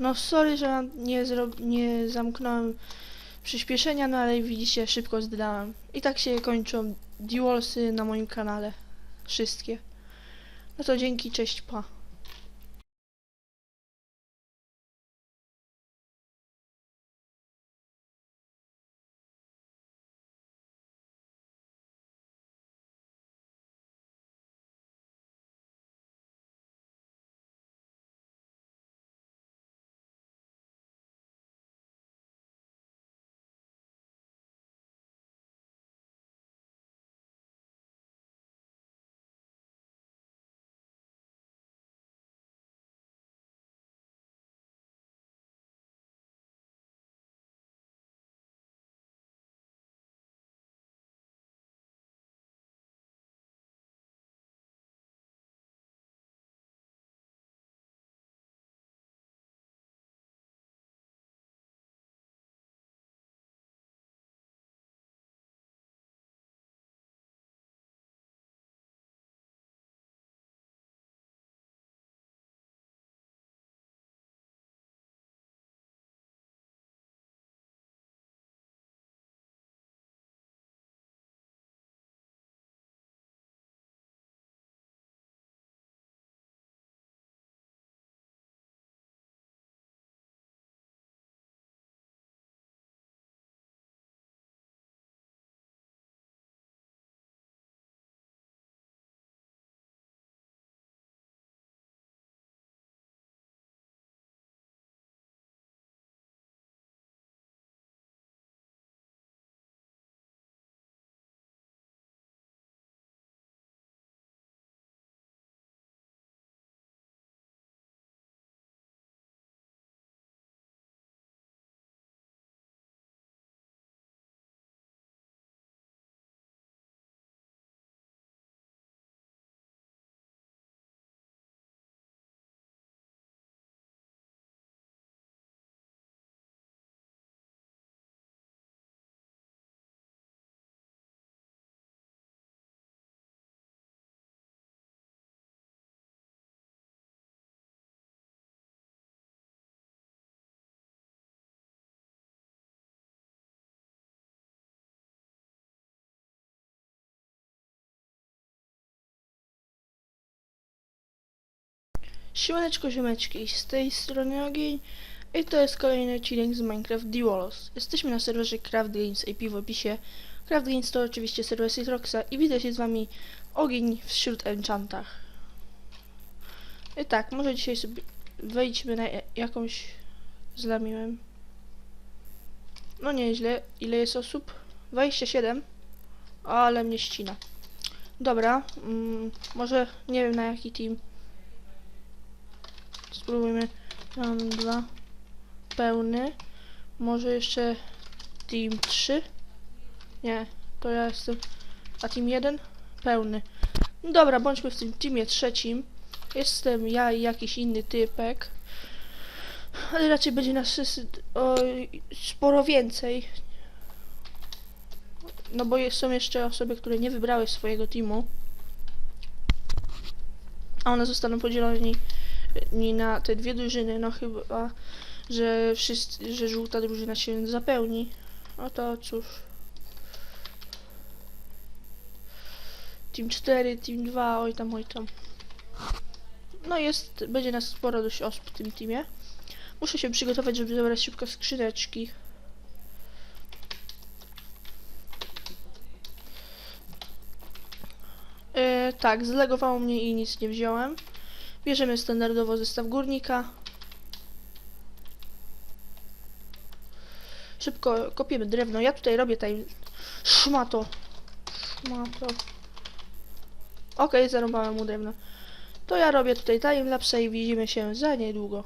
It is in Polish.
No sorry, że nie, nie zamknąłem przyspieszenia, no ale widzicie, szybko zdałem. I tak się kończą dualsy na moim kanale. Wszystkie. No to dzięki, cześć, pa. Siemaneczko, ziomeczki, z tej strony Ogień i to jest kolejny odcinek z Minecraft Duelos. Jesteśmy na serwerze Craft Games IP w opisie. Craft Games to oczywiście serwer Citroxa i widzę się z wami Ogień wśród enchantach. I tak, może dzisiaj sobie wejdźmy na ja- jakąś... Zlamiłem. No nieźle. Ile jest osób? 27. Ale mnie ścina. Dobra, mm, może nie wiem na jaki team. Spróbujmy. Mam dwa. Pełny. Może jeszcze team 3? Nie, to ja jestem. A team 1? Pełny. Dobra, bądźmy w tym teamie trzecim. Jestem ja i jakiś inny typek. Ale raczej będzie nas o, sporo więcej. No bo są jeszcze osoby, które nie wybrały swojego teamu. A one zostaną podzielone ni na te dwie drużyny, no chyba, że wszyscy, że żółta drużyna się zapełni. No to cóż. Team 4, Team 2, oj tam, oj tam. No jest, będzie nas sporo dość osób w tym teamie. Muszę się przygotować, żeby zebrać szybko skrzyneczki. E, tak, zlegowało mnie i nic nie wziąłem. Bierzemy standardowo zestaw górnika. Szybko kopiemy drewno. Ja tutaj robię time... Szmato. Szmato. Okej, zarąbałem mu drewno. To ja robię tutaj timelapse i widzimy się za niedługo.